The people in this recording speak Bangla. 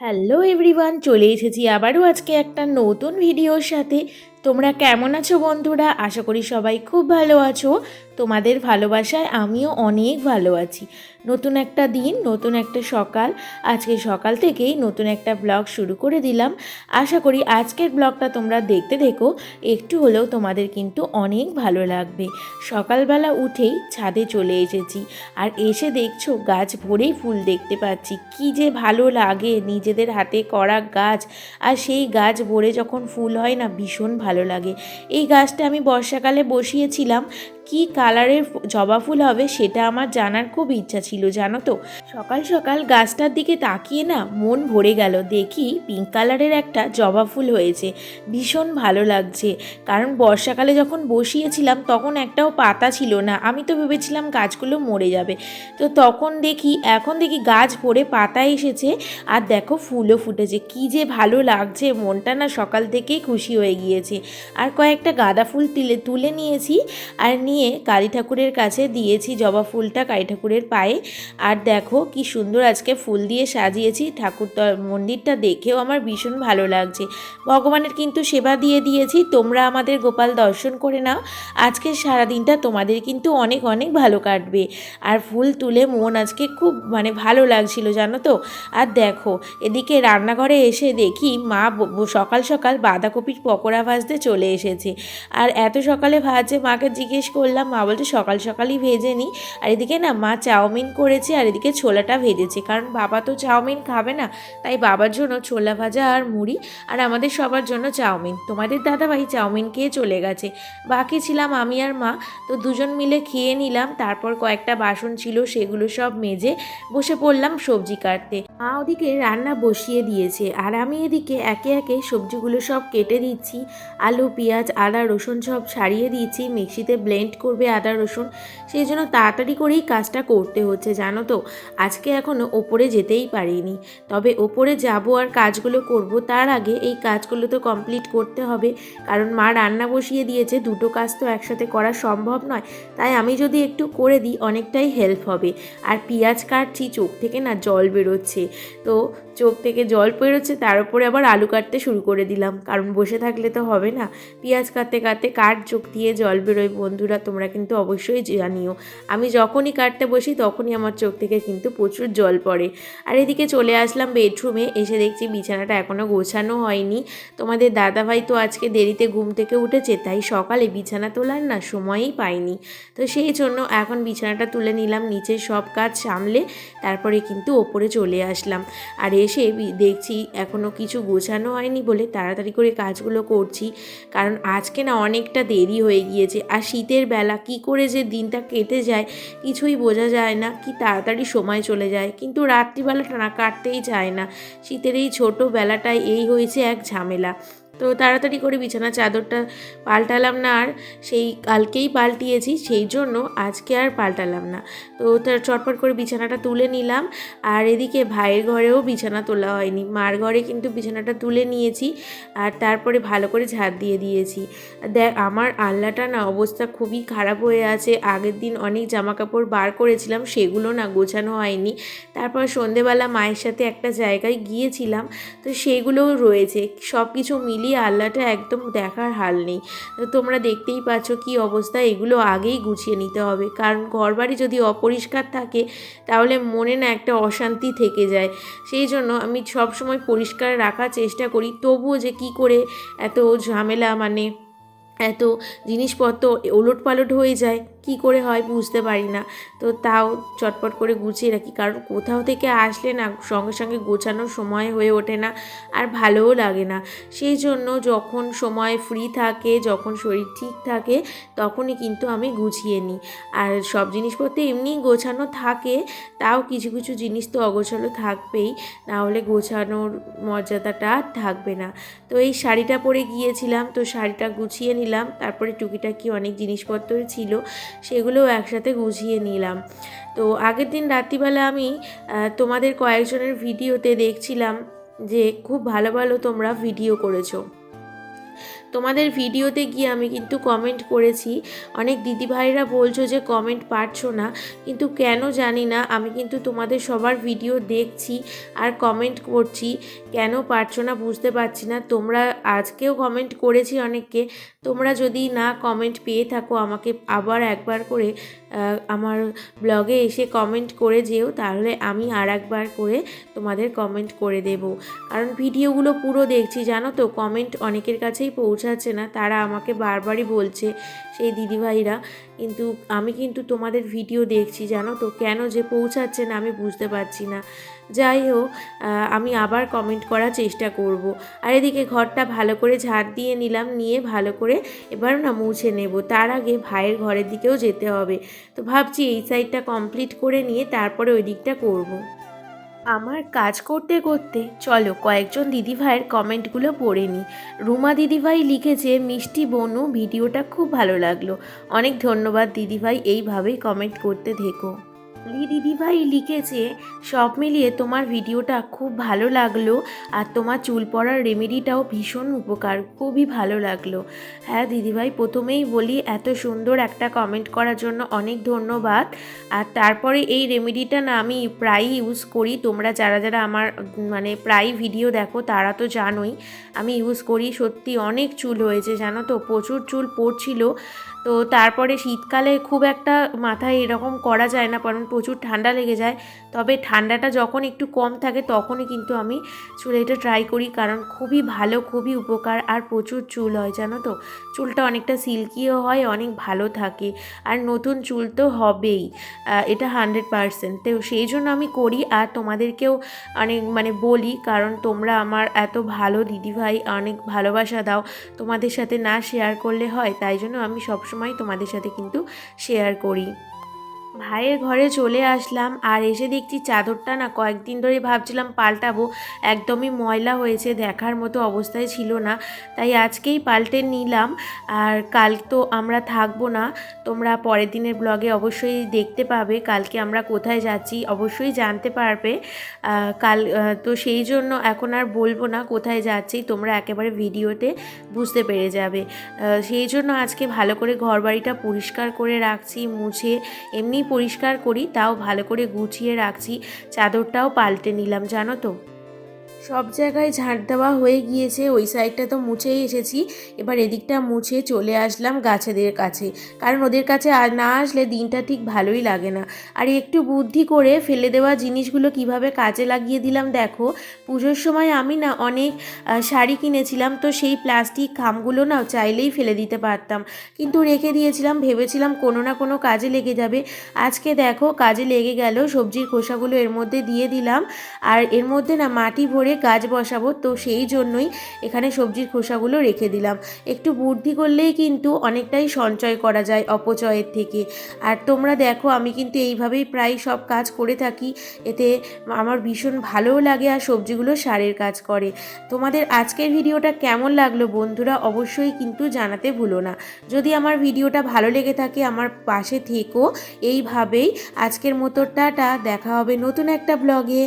হ্যালো এভরিওয়ান চলে এসেছি আবারও আজকে একটা নতুন ভিডিওর সাথে। তোমরা কেমন আছো বন্ধুরা? আশা করি সবাই খুব ভালো আছো। তোমাদের ভালোবাসায় আমিও অনেক ভালো আছি। নতুন একটা দিন, নতুন একটা সকাল। আজকে সকাল থেকেই নতুন একটা ব্লগ শুরু করে দিলাম। আশা করি আজকের ব্লগটা তোমরা দেখতে দেখো। একটু হলেও তোমাদের কিন্তু অনেক ভালো লাগবে। সকালবেলা উঠেই ছাদে চলে এসেছি। আর এসে দেখছ গাছ ভরেই ফুল দেখতে পাচ্ছি। কি যে ভালো লাগে নিজেদের হাতে করা গাছ। আর সেই গাছ ভরে যখন ফুল হয় না, ভীষণ ভালো লাগে। এই গাছটা আমি বর্ষাকালে বসিয়েছিলাম। কি কালারের জবা ফুল হবে সেটা আমার জানার খুব ইচ্ছা ছিল, জানো তো? সকাল সকাল গাছটার দিকে তাকিয়ে না মন ভরে গেল, দেখি পিঙ্ক কালারের একটা জবা ফুল হয়েছে, ভীষণ ভালো লাগছে। কারণ বর্ষাকালে যখন বসিয়েছিলাম তখন একটাও পাতা ছিল না, আমি তো ভেবেছিলাম গাছগুলো মরে যাবে। তো তখন দেখি, এখন দেখি গাছ ভরে পাতা এসেছে, আর দেখো ফুলও ফুটেছে, কি যে ভালো লাগছে, মনটা না সকাল থেকেই খুশি হয়ে গিয়েছে। আর কয়েকটা গাঁদা ফুল তুলে তুলে নিয়েছি, আর নিয়ে কালী ঠাকুরের কাছে দিয়েছি জবা ফুলটা কালী ঠাকুরের পায়ে। আর দেখো কি সুন্দর আজকে ফুল দিয়ে সাজিয়েছি। ঠাকুর মন্দিরটা দেখেও আমার ভীষণ ভালো লাগছে। ভগবানের কিন্তু সেবা দিয়ে দিয়েছি। তোমরা আমাদের গোপাল দর্শন করে নাও। আজকে সারাদিনটা তোমাদের কিন্তু অনেক অনেক ভালো কাটবে। আর ফুল তুলে মন আজকে খুব মানে ভালো লাগছিল, জানো তো? আর দেখো, এদিকে রান্নাঘরে এসে দেখি মা সকাল সকাল বাঁধাকপির পকোড়া ভাজতে চলে এসেছে। আর এত সকালে ভাজছে মাকে জিজ্ঞেস করলাম মা বলছে সকাল সকালই ভেজে নিই আর এদিকে না মা চাউমিন করেছে আর এদিকে ছোলাটা ভেজেছে। কারণ বাবা তো চাউমিন খাবে না, তাই বাবার জন্য ছোলা ভাজা আর মুড়ি আর আমাদের সবার জন্য চাউমিন। তোমাদের দাদাভাই চাউমিন খেয়ে চলে গেছে। বাকি ছিলাম আমি আর মা। তো দুজন মিলে খেয়ে নিলাম। তারপর কয়েকটা বাসন ছিল, সেগুলো সব মেজে বসে পড়লাম সবজি কাটতে। মা ওদিকে রান্না বসিয়ে দিয়েছে আর আমি এদিকে একে একে সবজিগুলো সব কেটে দিচ্ছি, আলু, পেঁয়াজ, আদা, রসুন সব ছাড়িয়ে দিচ্ছি, মিক্সিতে ব্লেন্ড করবে আদা, রসুন। সেই জন্য তাড়াতাড়ি করেই কাজটা করতে হচ্ছে, জানো তো। আজকে এখনও ওপরে যেতেই পারিনি। তবে ওপরে যাব আর কাজগুলো করব, তার আগে এই কাজগুলো তো কমপ্লিট করতে হবে। কারণ মা রান্না বসিয়ে দিয়েছে, দুটো কাজ তো একসাথে করা সম্ভব নয়। তাই আমি যদি একটু করে দিই, অনেকটাই হেল্প হবে। আর পেঁয়াজ কাটছি, চোখ থেকে না জল বেরোচ্ছে। তো চোখ থেকে জল বেরোচ্ছে, তার উপরে আবার আলু কাটতে শুরু করে দিলাম। কারণ বসে থাকলে তো হবে না। পেঁয়াজ কাটতে কাটতে কাঠ চোখ দিয়ে জল বেরোয়। বন্ধুরা, তোমরা কিন্তু অবশ্যই জানিও। আমি যখনই কাটতে বসি, তখনই আমার চোখ থেকে কিন্তু প্রচুর জল পড়ে। আর এদিকে চলে আসলাম বেডরুমে। এসে দেখছি বিছানাটা এখনও গোছানো হয়নি। তোমাদের দাদাভাই তো আজকে দেরিতে ঘুম থেকে উঠেছে, তাই সকালে বিছানা তোলার না সময়ই পাইনি। তো সেই জন্য এখন বিছানাটা তুলে নিলাম, নিচের সব কাজ সামলে, তারপরে কিন্তু ওপরে চলে আসলাম। আর এসে দেখছি এখনও কিছু গোছানো হয়নি বলে তাড়াতাড়ি করে কাজগুলো করছি। কারণ আজকে না অনেকটা দেরি হয়ে গিয়েছে। আর শীতের বেলা কি করে যে দিনটা কেটে যায় কিছুই বোঝা যায় না। কি তাড়াতাড়ি সময় চলে যায়। কিন্তু রাত্রিবেলাটা না কাটতেই চায় না। শীতের এই ছোটো বেলাটায় এই হয়েছে এক ঝামেলা। তো তাড়াতাড়ি করে বিছানা চাদরটা পাল্টালাম না আর সেই কালকেই পাল্টিয়েছি, সেই জন্য আজকে আর পাল্টালাম না। তো তার চটপট করে বিছানাটা তুলে নিলাম আর এদিকে ভাইয়ের ঘরেও বিছানা তোলা হয়নি। মার ঘরে কিন্তু বিছানাটা তুলে নিয়েছি আর তারপরে ভালো করে ঝাড় দিয়ে দিয়েছি। দেখ, আমার আল্লাটা না অবস্থা খুবই খারাপ হয়ে আছে। আগের দিন অনেক জামা কাপড় বার করেছিলাম, সেগুলো না গোছানো হয়নি। তারপর সন্ধেবেলা মায়ের সাথে একটা জায়গায় গিয়েছিলাম, তো সেগুলোও রয়েছে। সব কিছু মিলিয়ে আল্লাটা একদম দেখার হাল নেই। তোমরা দেখতেই পাচ্ছ কি অবস্থা, এগুলো আগেই গুছিয়ে নিতে হবে। কারণ ঘরবাড়ি যদি অপরিষ্কার থাকে, তাহলে মনে না একটা অশান্তি থেকে যায়। সেই জন্য আমি সব সময় পরিষ্কার রাখার চেষ্টা করি। তবুও যে কি করে এত ঝামেলা মানে এত জিনিসপত্র ওলট পালট হয়ে যায়। কি করে হয় বুঝতে পারি না। তো তাও চটপট করে গুছিয়ে রাখি। কারণ কোথাও থেকে আসলে না, সঙ্গে সঙ্গে গোছানোর সময় হয়ে ওঠে না আর ভালোও লাগে না। সেই জন্য যখন সময় ফ্রি থাকে, যখন শরীর ঠিক থাকে, তখনই কিন্তু আমি গুছিয়ে নিই। আর সব জিনিসপত্র এমনি গোছানো থাকে, তাও কিছু কিছু জিনিস তো অগোছালো থাকবেই নাহলে গোছানোর মর্যাদাটা থাকবে না। তো এই শাড়িটা পরে গিয়েছিলাম, তো শাড়িটা গুছিয়ে নিলাম। তারপরে টুকিটাকি অনেক জিনিসপত্র ছিল। সেগুলোও একসাথে গুছিয়ে নিলাম। তো আগের দিন রাত্রিবেলা আমি তোমাদের কয়েকজনের ভিডিওতে দেখছিলাম যে খুব ভালো ভালো তোমরা ভিডিও করেছ। তোমাদের ভিডিওতে গিয়ে আমি কিন্তু কমেন্ট করেছি। অনেক দিদিভাইরা বলছো যে কমেন্ট পারছ না। কিন্তু কেন জানি না, আমি কিন্তু তোমাদের সবার ভিডিও দেখছি আর কমেন্ট করছি। কেন পারছ না বুঝতে পারছি না। তোমরা আজকেও কমেন্ট করেছি অনেককে। তোমরা যদি না কমেন্ট পেয়ে থাকো, আমাকে আবার একবার করে আমার ব্লগে এসে কমেন্ট করে যেও, তাহলে আমি আর একবার করে তোমাদের কমেন্ট করে দেব। কারণ ভিডিওগুলো পুরো দেখছি, জানো তো কমেন্ট অনেকের কাছেই পৌঁছাচ্ছে না, তারা আমাকে বারবারই বলছে, সেই দিদিভাইরা। কিন্তু আমি কিন্তু তোমাদের ভিডিও দেখছি, জানো তো কেন যে পৌঁছাচ্ছে না আমি বুঝতে পারছি না যাই হোক আমি আবার কমেন্ট করার চেষ্টা করব। আর এদিকে ঘরটা ভালো করে ঝাড় দিয়ে নিলাম, নিয়ে ভালো করে এবার না মুছে নেব তার আগে ভাইয়ের ঘরের দিকেও যেতে হবে তো ভাবছি এই সাইডটা কমপ্লিট করে নিয়ে তারপরে ওই দিকটা করব। আমার কাজ করতে করতে, চলো কয়েকজন দিদিভাইয়ের কমেন্টগুলো পড়ে নিই রুমা দিদিভাই লিখেছে, মিষ্টি বনু, ভিডিওটা খুব ভালো লাগল। অনেক ধন্যবাদ দিদিভাই, এইভাবেই কমেন্ট করতে থেকো। লি, দিদিভাই লিখেছে, সব মিলিয়ে তোমার ভিডিওটা খুব ভালো লাগল আর তোমার চুল পড়ার রেমেডিটাও ভীষণ উপকার, খুবই ভালো লাগল। হ্যাঁ দিদিভাই, প্রথমেই বলি এত সুন্দর একটা কমেন্ট করার জন্য অনেক ধন্যবাদ। আর তারপরে এই রেমেডিটা না আমি প্রায়ই ইউজ করি, তোমরা যারা যারা আমার মানে প্রায় ভিডিও দেখো তারা তো জানোই, আমি ইউজ করি সত্যি অনেক চুল হয়েছে, জানো তো? প্রচুর চুল পড়ছিল। তো তারপরে শীতকালে খুব একটা মাথায় এরকম করা যায় না, কারণ প্রচুর ঠান্ডা লেগে যায়। তবে ঠান্ডাটা যখন একটু কম থাকে তখনই কিন্তু আমি চুলে এটা ট্রাই করি, কারণ খুবই ভালো, খুবই উপকার আর প্রচুর চুল হয়, জানো তো? চুলটা অনেকটা সিল্কিও হয়, অনেক ভালো থাকে। আর নতুন চুল তো হবেই এটা হান্ড্রেড পারসেন্ট তো সেই জন্য আমি করি, আর তোমাদেরকেও অনেক মানে বলি, কারণ তোমরা আমার এত ভালো দিদিভাই, অনেক ভালোবাসা দাও। তোমাদের সাথে না শেয়ার করলে হয়, তাই জন্য আমি সবসময় তোমাদের সাথে কিন্তু শেয়ার করি। ভাইয়ের ঘরে চলে আসলাম আর এসে দেখছি চাদরটা না কয়েকদিন ধরে ভাবছিলাম পাল্টাবো, একদমই ময়লা হয়েছে, দেখার মতো অবস্থায় ছিল না। তাই আজকেই পাল্টে নিলাম আর কাল তো আমরা থাকব না। তোমরা পরের দিনের ব্লগে অবশ্যই দেখতে পাবে কালকে আমরা কোথায় যাচ্ছি, অবশ্যই জানতে পারবে। কাল তো সেই জন্য এখন আর বলব না কোথায় যাচ্ছি, তোমরা একেবারে ভিডিওতে বুঝতে পেরে যাবে। সেই জন্য আজকে ভালো করে ঘর বাড়িটা পরিষ্কার করে রাখছি, মুছে, এমনি পরিষ্কার করি তাও ভালো করে গুছিয়ে রাখছি। চাদরটাও পাল্টে নিলাম জানো তো? সব জায়গায় ঝাঁট দেওয়া হয়ে গিয়েছে, ওই সাইডটা তো মুছেই এসেছি। এবার এদিকটা মুছে চলে আসলাম গাছেদের কাছে। কারণ ওদের কাছে না আসলে দিনটা ঠিক ভালোই লাগে না। আর একটু বুদ্ধি করে ফেলে দেওয়া জিনিসগুলো কীভাবে কাজে লাগিয়ে দিলাম দেখো। পুজোর সময় আমি না অনেক শাড়ি কিনেছিলাম, তো সেই প্লাস্টিক খামগুলো না চাইলেই ফেলে দিতে পারতাম। কিন্তু রেখে দিয়েছিলাম, ভেবেছিলাম কোনো না কোনো কাজে লেগে যাবে। আজকে দেখো কাজে লেগে গেল, সবজির খোসাগুলো এর মধ্যে দিয়ে দিলাম। আর এর মধ্যে না মাটি ভরে গাছ বসাবো, তো সেই জন্যই এখানে সবজির খোসাগুলো রেখে দিলাম। একটু বুদ্ধি করলেই কিন্তু অনেকটাই সঞ্চয় করা যায় অপচয়ের থেকে। আর তোমরা দেখো, আমি কিন্তু এইভাবেই প্রায় সব কাজ করে থাকি। এতে আমার ভীষণ ভালোও লাগে আর সবজিগুলো সারের কাজ করে। তোমাদের আজকের ভিডিওটা কেমন লাগল বন্ধুরা অবশ্যই কিন্তু জানাতে ভুলো না। যদি আমার ভিডিওটা ভালো লেগে থাকে, আমার পাশে থেকো। এইভাবেই আজকের মতো টাটা, দেখা হবে নতুন একটা ব্লগে।